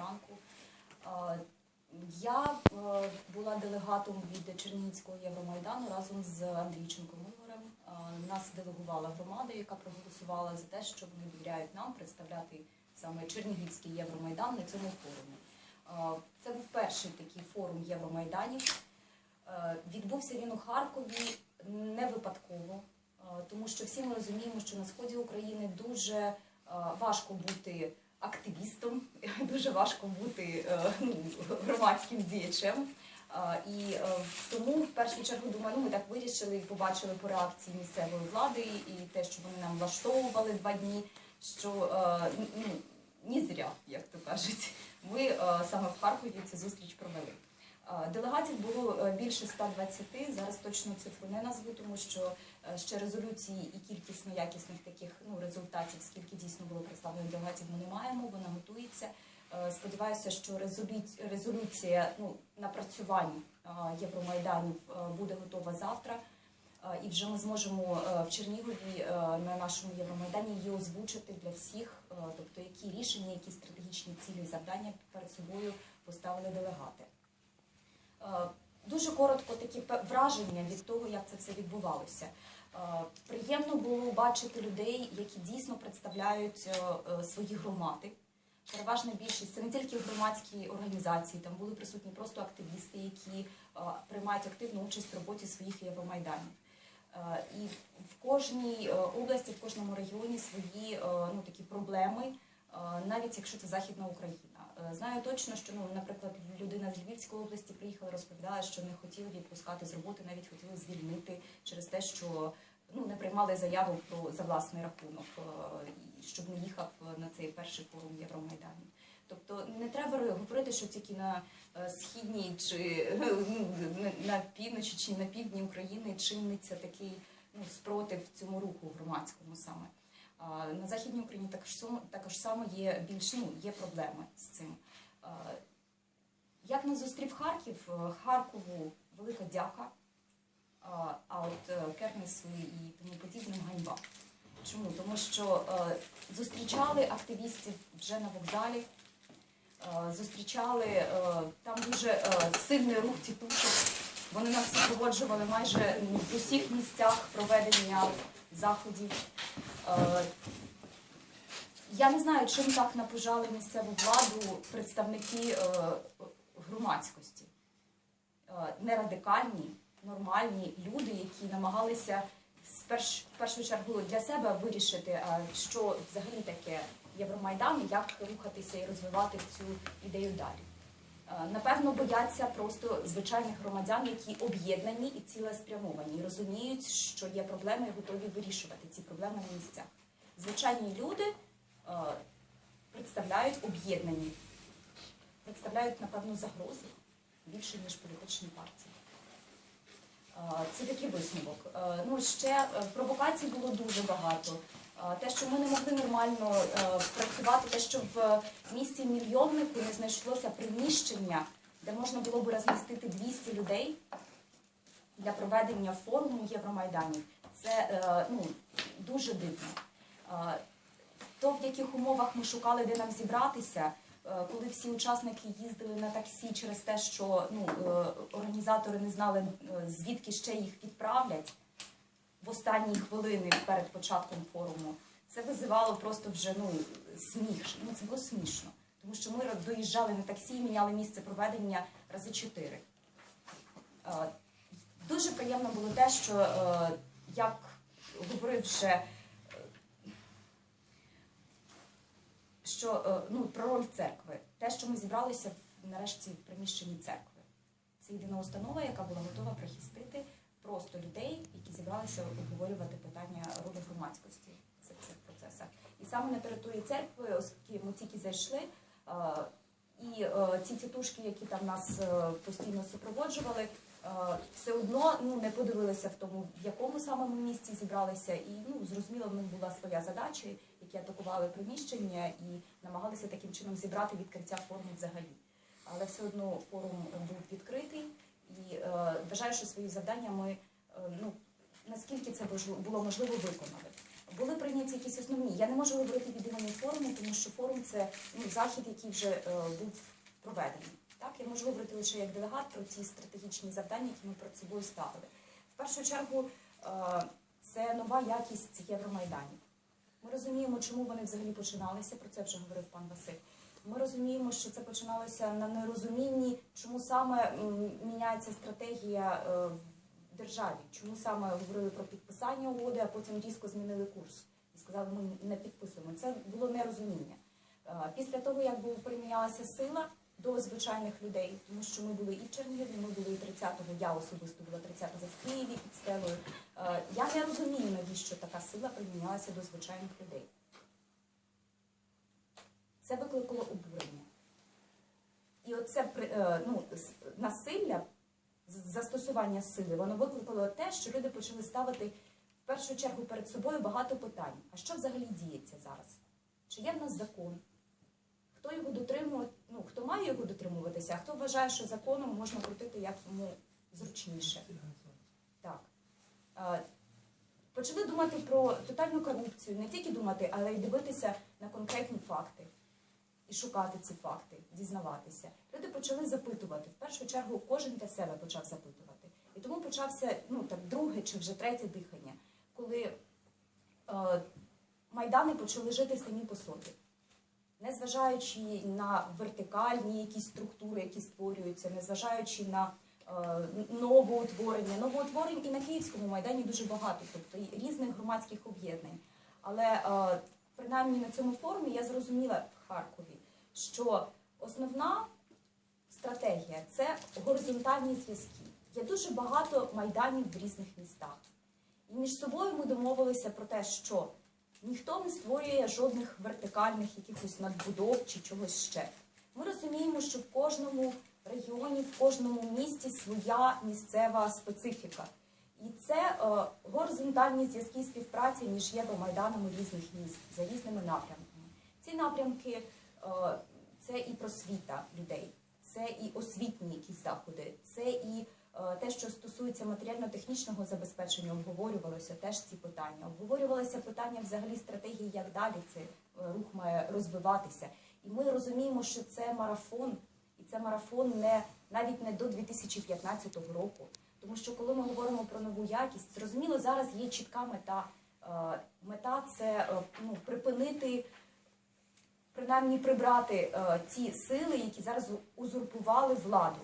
зранку. Я е, була делегатом від Чернігівського Євромайдану разом з Андрійченком Ігорем. Нас делегувала громада, яка проголосувала за те, що вони довіряють нам представляти саме Чернігівський Євромайдан на цьому форумі. Це був перший такий форум Євромайданів. Е, Відбувся він у Харкові не випадково, е, тому що всі ми розуміємо, що на сході України дуже важко бути активістом, дуже важко бути е, ну, громадським діячем. Е, І е, тому в першу чергу думаю, ну ми так вирішили і побачили по реакції місцевої влади і те, що вони нам влаштовували два дні, що ну, ні зря, як то кажуть, ми саме в Харкові цю зустріч провели. Е, Делегатів було е, більше 120, зараз точно цифру не назву, тому що е, ще резолюції і кількісно якісних таких ну, результатів, скільки дійсно було представлено делегатів, ми не маємо, вона готується. Сподіваюся, що резолюція ну, напрацювань Євромайданів буде готова завтра. І вже ми зможемо в Чернігові на нашому Євромайдані її озвучити для всіх, тобто які рішення, які стратегічні цілі і завдання перед собою поставили делегати. Е, Дуже коротко такі враження від того, як це все відбувалося. Е, Приємно було бачити людей, які дійсно представляють е, свої громади. Переважна більшість це не тільки громадські організації, там були присутні просто активісти, які приймають активну участь в роботі своїх євромайданів. І в кожній області, в кожному регіоні свої ну, такі проблеми, навіть якщо це Західна Україна. Е, Знаю точно, що ну, наприклад, людина з Львівської області приїхала, розповідала, що не хотіли відпускати з роботи, навіть хотіли звільнити через те, що ну, не приймали заяву про за власний рахунок, е, щоб не їхав на цей перший форум Євромайдану. Тобто не треба говорити, що тільки на е, східній чи ну, на- півночі чи на півдні України чиниться такий ну, спротив цьому руху громадському саме. На Західній Україні також само, також само є більш ну, є проблеми з цим. Як нас зустрів Харків? Е, Харкову велика дяка, а от е, Кернесу і тому подібним ганьба. Чому? Тому що е, зустрічали активістів вже на вокзалі, зустрічали там дуже сильний рух тітушок. Вони нас супроводжували майже в усіх місцях проведення заходів. Е, Я не знаю, чим так напужали місцеву владу представники е, громадськості. Е, Не радикальні, нормальні люди, які намагалися в першу чергу для себе вирішити, що взагалі таке Євромайдан, як рухатися і розвивати цю ідею далі. Е, Напевно, бояться просто звичайних громадян, які об'єднані і цілеспрямовані, і розуміють, що є проблеми і готові вирішувати ці проблеми на місцях. Звичайні люди е, представляють об'єднані, представляють, напевно, загрози більше, ніж політичні партії. Е, Це такий висновок. Ну, ще провокацій було дуже багато. Те, що ми не могли нормально е, працювати, те, що в місті мільйоннику не знайшлося приміщення, де можна було б розмістити 200 людей для проведення форуму Євромайданів, це е, ну, дуже дивно. То, в яких умовах ми шукали, де нам зібратися, е, коли всі учасники їздили на таксі через те, що ну, організатори не знали, звідки ще їх відправлять в останні хвилини перед початком форуму, це визивало просто вже ну, сміх. Ну, це було смішно. Тому що ми доїжджали на таксі і міняли місце проведення рази чотири. Е, Дуже приємно було те, що, е, як говорив вже, е, що ну, про роль церкви, те, що ми зібралися нарешті в приміщенні церкви. Це єдина установа, яка була готова прихистити просто людей, які зібралися обговорювати питання ролі громадськості в цих процесах. І саме на території церкви, оскільки ми тільки зайшли, е, і е, ті тітушки, які там нас е, постійно супроводжували, все одно ну, не подивилися в тому, в якому саме ми місці зібралися. І ну, зрозуміло, в них була своя задача, які атакували приміщення і намагалися таким чином зібрати відкриття форуму взагалі. Але все одно форум був відкритий і е, вважаю, що свої завдання ми е, ну, наскільки це було можливо виконали. Були прийняті якісь основні. Я не можу говорити від імені форуму, тому що форум це ну, захід, який вже е, був проведений. Так, я можу говорити лише як делегат про ці стратегічні завдання, які ми перед собою ставили. В першу чергу, е, це нова якість Євромайданів. Ми розуміємо, чому вони взагалі починалися. Про це вже говорив пан Василь. Ми розуміємо, що це починалося на нерозумінні, чому саме міняється стратегія е, в державі, чому саме говорили про підписання угоди, а потім різко змінили курс і сказали, ми не підписуємо. Це було нерозуміння. Е, Після того, як була примінялася сила до звичайних людей, тому що ми були і в Чернігові, ми були і 30-го, я особисто була 30-го в Києві під стелою. Е, Я не розумію, навіщо така сила примінялася до звичайних людей. Це викликало обурення. І оце е, ну, насилля, застосування сили, воно викликало те, що люди почали ставити в першу чергу перед собою багато питань. А що взагалі діється зараз? Чи є в нас закон? Хто його дотримує, ну хто має його дотримуватися, а хто вважає, що законом можна крутити як йому зручніше? Так. Е, Почали думати про тотальну корупцію, не тільки думати, але й дивитися на конкретні факти і шукати ці факти, дізнаватися. Люди почали запитувати. В першу чергу кожен для себе почав запитувати. І тому почався ну, так, друге чи вже третє дихання, коли е, майдани почали жити самі по собі. Незважаючи на вертикальні якісь структури, які створюються, незважаючи на е, новоутворення. Новоутворень і на Київському майдані дуже багато, тобто різних громадських об'єднань. Але е, принаймні на цьому форумі я зрозуміла в Харкові, що основна стратегія це горизонтальні зв'язки. Є дуже багато майданів в різних містах. І між собою ми домовилися про те, що ніхто не створює жодних вертикальних якихось надбудов чи чогось ще. Ми розуміємо, що в кожному регіоні, в кожному місті своя місцева специфіка. І це е, горизонтальні зв'язки співпраці між євромайданами різних міст за різними напрямками. Ці напрямки е, це і просвіта людей, це і освітні якісь заходи, це і е, те, що стосується матеріально-технічного забезпечення, обговорювалося теж ці питання. Обговорювалося питання взагалі стратегії, як далі цей е, рух має розвиватися. І ми розуміємо, що це марафон, і це марафон не навіть не до 2015 року. Тому що коли ми говоримо про нову якість, зрозуміло, зараз є чітка мета. Е, Мета це ну, припинити, принаймні прибрати е, ті сили, які зараз узурпували владу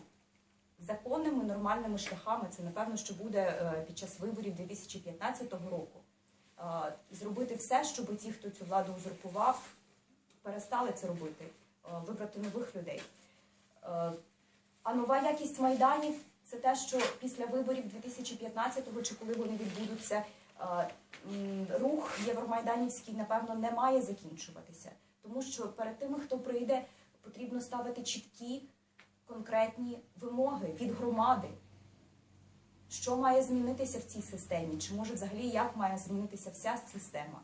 законними нормальними шляхами. Це напевно, що буде е, під час виборів 2015 року. Е, Зробити все, щоб ті, хто цю владу узурпував, перестали це робити, вибрати нових людей. А нова якість майданів це те, що після виборів 2015-го, чи коли вони відбудуться, рух євромайданівський, напевно, не має закінчуватися. Тому що перед тими, хто прийде, потрібно ставити чіткі, конкретні вимоги від громади. Що має змінитися в цій системі? Чи може взагалі як має змінитися вся система?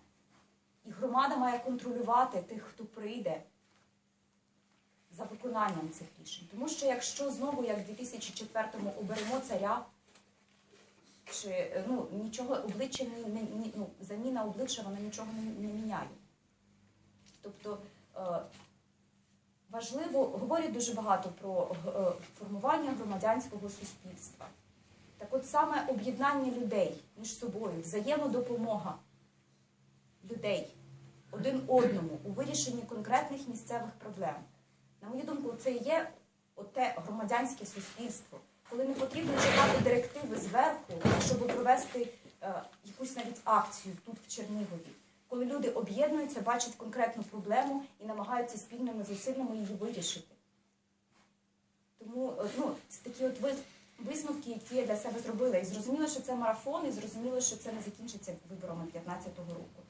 І громада має контролювати тих, хто прийде за виконанням цих рішень. Тому що якщо знову, як в 2004-му, оберемо царя, чи е, ну, нічого обличчя ну, заміна обличчя вона нічого не, не міняє. Тобто е, важливо, говорять дуже багато про е, формування громадянського суспільства. Так от саме об'єднання людей між собою, взаємодопомога людей один одному у вирішенні конкретних місцевих проблем. На мою думку, це і є оте громадянське суспільство, коли не потрібно чекати директиви зверху, щоб провести е, якусь навіть акцію тут в Чернігові. Коли люди об'єднуються, бачать конкретну проблему і намагаються спільними зусиллями її вирішити. Тому е, ну, це такі от висновки, які я для себе зробила. І зрозуміло, що це марафон, і зрозуміло, що це не закінчиться виборами 15-го року.